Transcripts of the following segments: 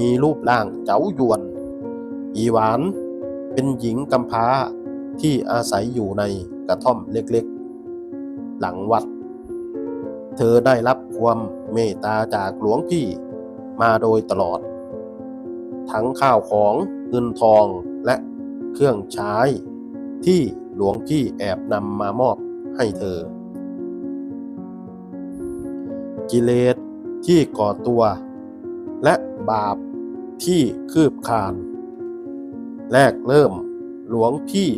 มีรูปร่างเจ้าหยวน อีหวาน เป็นหญิงกำพร้าที่อาศัยอยู่ในกระท่อมเล็กๆ หลังวัด เธอได้รับความเมตตาจากหลวงพี่มาโดยตลอด ทั้งข้าวของเงินทองและเครื่องใช้ที่หลวงพี่แอบนำมามอบให้เธอ กิเลสที่ก่อตัว และบาป ที่คืบคาน แรกเริ่มหลวงพี่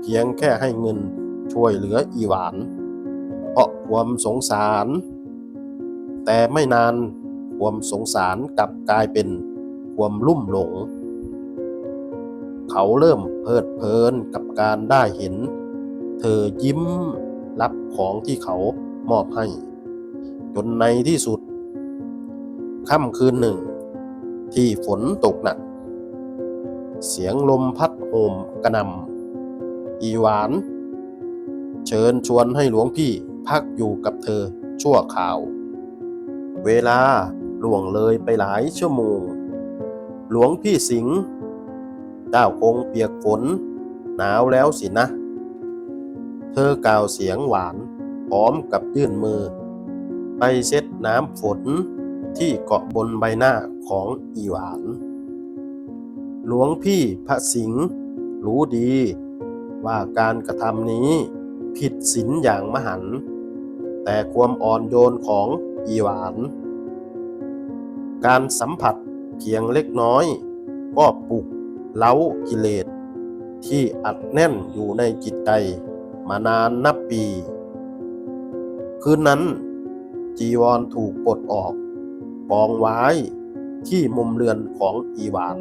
เพียงแค่ให้เงินช่วยเหลืออีหวาน เพราะความสงสาร แต่ไม่นานความสงสารกลับกลายเป็นความลุ่มหลง เขาเริ่มเพลิดเพลินกับการได้เห็น เธอยิ้มรับของที่เขามอบให้ จนในที่สุดค่ำคืนหนึ่ง ที่ฝนตกหนัก เสียงลมพัดโหมกระนำอีหวาน เชิญชวนให้หลวงพี่พักอยู่กับเธอชั่วคราว เวลาล่วงเลยไปหลายชั่วโมง หลวงพี่สิงห์เจ้าคงเปียกฝน หนาวแล้วสินะ เธอกล่าวเสียงหวาน พร้อมกับยื่นมือ ไปเช็ดน้ำฝน ที่เกาะบนใบหน้าของอีหวาน หลวงพี่พระสิงห์รู้ดีว่าการกระทำนี้ผิดศีลอย่างมหันต์แต่ความอ่อนโยนของอีหวาน การสัมผัสเพียงเล็กน้อย ก็ปลุกเล้ากิเลส ที่อัดแน่นอยู่ในจิตใจมานานนับปี คืนนั้นจีวรถูกปลดออก กองไว้ที่มุมเรือนของอีหวาน